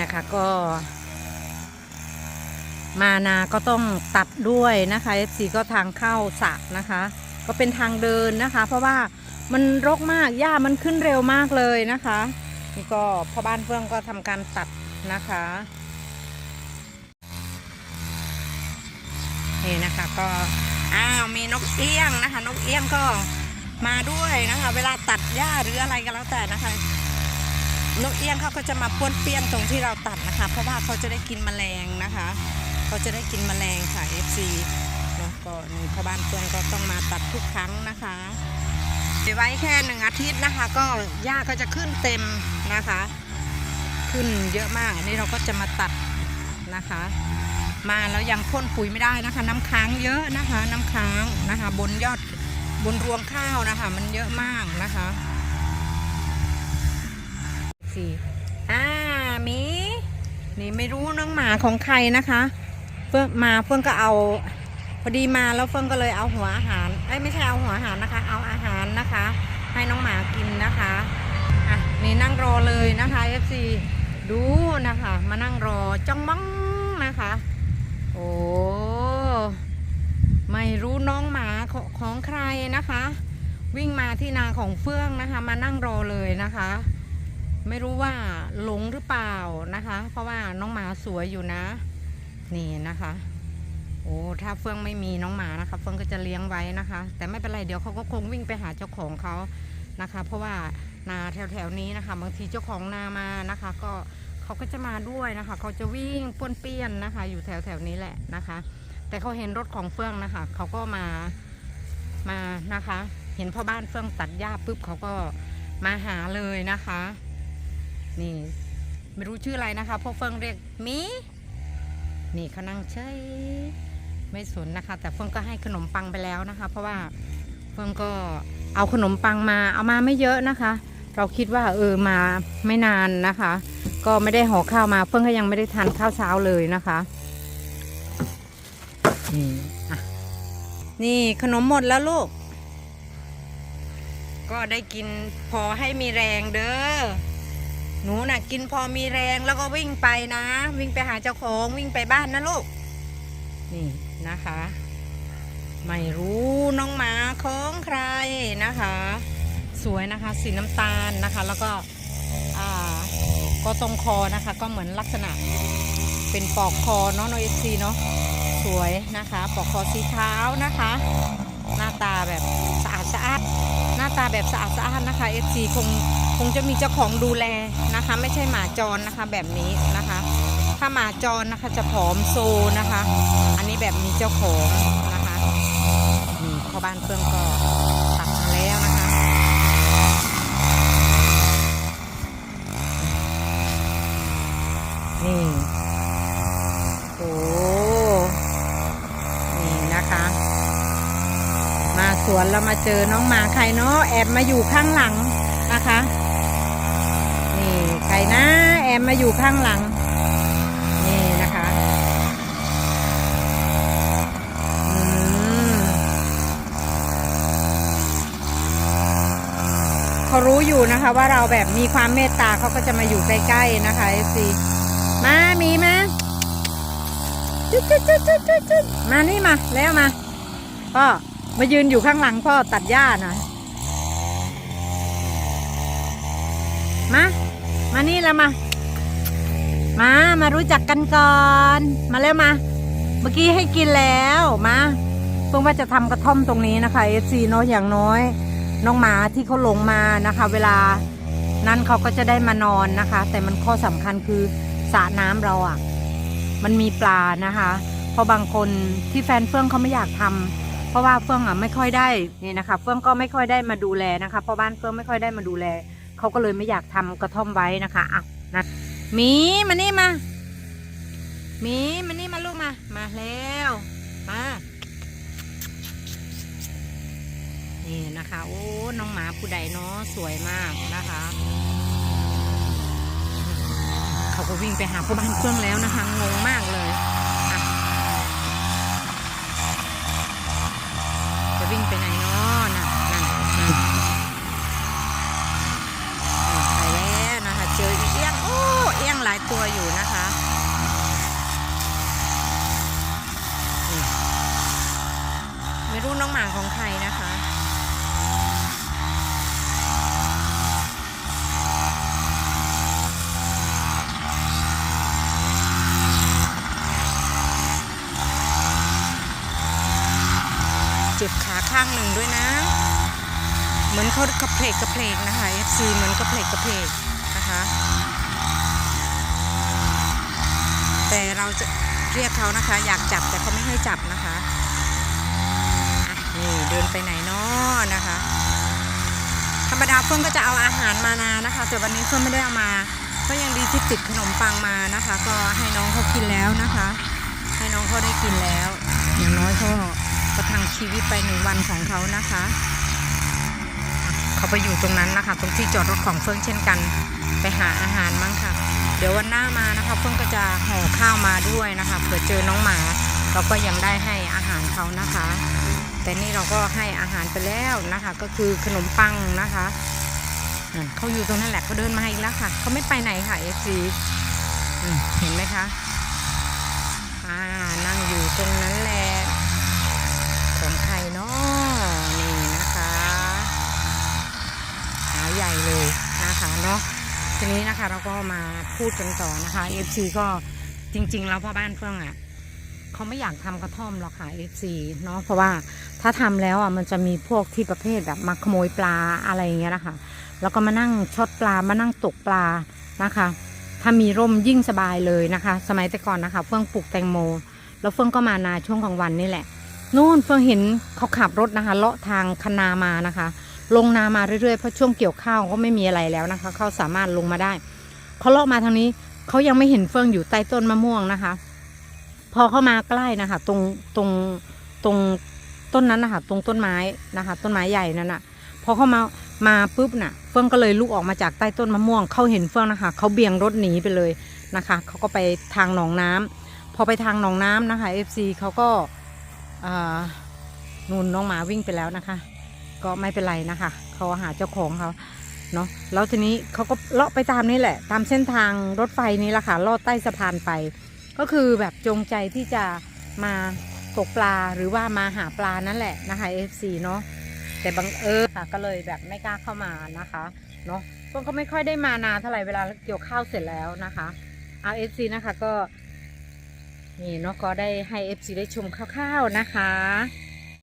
นะคะก็ มานาก็ต้องตัดด้วยนะคะ FC ก็ทางเข้าสระนะคะ ก็เป็นทางเดินนะคะ เพราะว่ามันรกมากหญ้ามันขึ้นเร็วมากเลยนะคะนี่ก็พ่อบ้านเฟื่องก็ทำการตัดนะคะนี่นะคะก็อ้าวมีนกเอี้ยงนะคะ นกเอี้ยงก็มาด้วยนะคะ เวลาตัดหญ้าหรืออะไรก็แล้วแต่นะคะ นกเอี้ยงเขาก็จะมาป้วนเปี้ยนตรงที่เราตัดนะคะ เพราะว่าเขาจะได้กินแมลงนะคะเขาจะได้กินแมลงค่ะ FC เนอะก็นี่พ่อบ้านเพื่อนก็ต้องมาตัดทุกครั้งนะคะไว้แค่หนึ่งอาทิตย์นะคะ ก็หญ้าก็จะขึ้นเต็มนะคะ ขึ้นเยอะมากอันนี่เราก็จะมาตัดนะคะ มาแล้วยังพ่นปุ๋ยไม่ได้นะคะ น้ำค้างเยอะนะคะ น้ำค้างนะคะ บนยอดบนรวงข้าวนะคะ มันเยอะมากนะคะ สี่อ่ามีนี่ไม่รู้น้องหมาของใครนะคะ เฟื่องมาเฟื่องก็เอา พอดีมาแล้วเฟื่องก็เลยเอาหัวอาหารเอ้ไม่ใช่เอาหัวอาหารนะคะ เอาอาหารนะคะ ให้น้องหมากินนะคะอะนี่นั่งรอเลยนะคะ FC ดูนะคะ มานั่งรอจ้องมังนะคะ โอ้ไม่รู้น้องหมาขของใครนะคะ วิ่งมาที่นาของเฟื่องนะคะ มานั่งรอเลยนะคะ ไม่รู้ว่าหลงหรือเปล่านะคะ เพราะว่าน้องหมาสวยอยู่นะ นี่นะคะ โอ้ถ้าเฟื่องไม่มีน้องหมานะคะ เฟื่องก็จะเลี้ยงไว้นะคะ แต่ไม่เป็นไรเดี๋ยวเขาก็คงวิ่งไปหาเจ้าของเขานะคะ เพราะว่านาแถวๆนี้นะคะ บางทีเจ้าของนามานะคะ ก็เขาก็จะมาด้วยนะคะ เขาจะวิ่งป้วนเปี้ยนนะคะ อยู่แถวๆนี้แหละนะคะ แต่เขาเห็นรถของเฟื่องนะคะเขาก็มามานะคะ เห็นพ่อบ้านเฟื่องตัดหญ้าปุ๊บเขาก็มาหาเลยนะคะ นี่ ไม่รู้ชื่ออะไรนะคะพราะเฟื่องเรียกมีนี่เขานั่งเฉยไม่สนนะคะ แต่เฟื่องก็ให้ขนมปังไปแล้วนะคะ เพราะว่าเฟื่องก็เอาขนมปังมาเอามาไม่เยอะนะคะ เราคิดว่าเออมาไม่นานนะคะ ก็ไม่ได้ห่อข้าวมาเฟื่องก็ยังไม่ได้ทานข้าวเช้าเลยนะคะนี่อะนี่ขนมหมดแล้วลูก ก็ได้กินพอให้มีแรงเด้อ หนูน่ะกินพอมีแรงแล้วก็วิ่งไปนะ วิ่งไปหาเจ้าของวิ่งไปบ้านนะลูก นี่นะคะ ไม่รู้น้องหมาของใครนะคะ สวยนะคะสีน้ำตาลนะคะ แล้วก็อ่าก็ตรงคอนะคะ ก็เหมือนลักษณะเป็นปอกคอเนาะโนเอซีเนาะสวยนะคะ ปอกคอสีขานะคะ หน้าตาแบบสะอาดสะอาดาตาแบบสะอาดสะอาดนะคะ FC คงคงจะมีเจ้าของดูแลนะคะ ไม่ใช่หมาจรนะคะแบบนี้นะคะ ถ้าหมาจรนะคะจะผอมโซนะคะ อันนี้แบบมีเจ้าของนะคะนี่พ่อบ้านเพื่อนก็ตัดมาแล้วนะคะนี่โอ้นี่นะคะ สวนแล้วมาเจอน้องหมาใครเนาะแอบมาอยู่ข้างหลังนะคะนี่ใครนะแอบมาอยู่ข้างหลังนี่นะคะเขารู้อยู่นะคะว่าเราแบบมีความเมตตาเขาก็จะมาอยู่ใกล้ๆนะคะเอซีมามีมาจุดจุดจุดจุดจุดจุดมานี่มาแล้วมาพ่อ มายืนอยู่ข้างหลังพ่อตัดหญ้านะมา มานี่แล้วมา มา มารู้จักกันก่อน มาเร็วมา เมื่อกี้ให้กินแล้วมาเพิ่งว่าจะทำกระท่อมตรงนี้นะคะเอซีเนาะอย่างน้อย น้องหมาที่เขาลงมานะคะ เวลานั้นเขาก็จะได้มานอนนะคะ แต่มันข้อสำคัญคือสระน้ำเราอะ่ะ มันมีปลานะคะ เพราะบางคนที่แฟนเฟื่องเขาไม่อยากทำ เพราะว่าเฟื่องอะไม่ค่อยได้นี่นะคะ เฟื่องก็ไม่ค่อยได้มาดูแลนะคะเพราะบ้านเฟื่องไม่ค่อยได้มาดูแลเขาก็เลยไม่อยากทำกระท่อมไว้นะคะอะนะมีมานี่มามีมานี่มาลูกมา มาแล้วมานี่นะคะ โอ้น้องหมาผู้ใดเนาะสวยมากนะคะเขาก็วิ่งไปหาพ่อบ้านเฟื่องแล้วนะคะงงมากเลย วิ่งไปไหนเนาะนั่นนั่นไปแล้วนะคะเจออีเอี้ยงโอ้เอี้ยงหลายตัวอยู่นะคะไม่รู้น้องหมาของใครนะคะ เจ็บขาข้างหนึ่งด้วยนะ เหมือนเขากระเพลกกระเพลกนะคะ FC เหมือนกระเพลกกระเพลกนะคะ แต่เราจะเรียกเขานะคะ อยากจับแต่เขาไม่ให้จับนะคะะนี่เดินไปไหนนาะนะคะ ธรรมดาเฟื่องก็จะเอาอาหารมานานะคะ แต่วันนี้เฟื่องไม่ได้เอามา ก็ยังดีที่ติดขนมปังมานะคะ ก็ให้น้องเขากินแล้วนะคะ ให้น้องเขาได้กินแล้ว อย่างน้อยก็ประทัง ชีวิตไปหนึ่งวันของเขานะคะ เขาไปอยู่ตรงนั้นนะคะ ตรงที่จอดรถของเฟื่องเช่นกัน ไปหาอาหารมั้งค่ะ เดี๋ยววันหน้ามานะคะเฟื่องก็จะห่อข้าวมาด้วยนะคะเผื่อเจอน้องหมา เราก็ยังได้ให้อาหารเขานะคะ แต่นี่เราก็ให้อาหารไปแล้วนะคะ ก็คือขนมปังนะคะเขาอยู่ตรงนั้นแหละเขาเดินมาอีกแล้วค่ะเขาไม่ไปไหนค่ะเอฟซีเห็นไหมคะอ่านั่งอยู่ตรงนั้นแหละของใครเนาะนี่นะคะหาใหญ่เลย นาะทีนี้นะคะ เราก็มาพูดกันต่อนะคะเอฟซีก็จริง ๆ แล้วพ่อบ้านเฟื่องอะเขาไม่อยากทำกระท่อมหรอกค่ะเอฟซีเนาะเพราะว่าถ้าทำแล้วอะมันจะมีพวกที่ประเภทแบบมาขโมยปลาอะไรอย่างเงี้ยนะคะแล้วก็มานั่งช็อตปลามานั่งตกปลานะคะ ถ้ามีร่มยิ่งสบายเลยนะคะ สมัยแต่ก่อนนะคะ เฟื่องปลูกแตงโม แล้วเฟื่องก็มานาช่วงกลางวันนี่แหละนู่นเฟื่องเห็นเขาขับรถนะคะเลาะทางคนามานะคะ ลงนามาเรื่อยๆเพราะช่วงเกี่ยวข้าวก็ไม่มีอะไรแล้วนะคะเขาสามารถลงมาได้เขาเลาะมาทางนี้เขายังไม่เห็นเฟื่องอยู่ใต้ต้นมะม่วงนะคะ พอเข้ามาใกล้นะคะ ตรงตรงตรงต้นนั้นนะคะตรงต้นไม้นะคะ ต้นไม้ใหญ่นั่นน่ะพอเข้ามามาปุ๊บน่ะ เฟื่องก็เลยลุกออกมาจากใต้ต้นมะม่วงเขาเห็นเฟื่องนะคะเขาเบี่ยงรถหนีไปเลยนะคะเขาก็ไปทางหนองน้ำพอไปทางหนองน้ำนะคะ FC เขาก็อ่านูนน้องหมาวิ่งไปแล้วนะคะ ก็ไม่เป็นไรนะคะเขาหาเจ้าของเขาเนาะแล้วทีนี้เขาก็เลาะไปตามนี่แหละ ตามเส้นทางรถไฟนี้แหละค่ะลอดใต้สะพานไป ก็คือแบบจงใจที่จะมาตกปลาหรือว่ามาหาปลานั่นแหละนะคะ FC เนาะแต่บังเอิญค่ะก็เลยแบบไม่กล้าเข้ามานะคะเนาะพวกก็ไม่ค่อยได้มานานเท่าไหร่เวลาเกี่ยวข้าวเสร็จแล้วนะคะเอาเอฟซีนะคะก็นี่เนาะก็ได้ให้เอฟซีได้ชมคร่าวๆนะคะ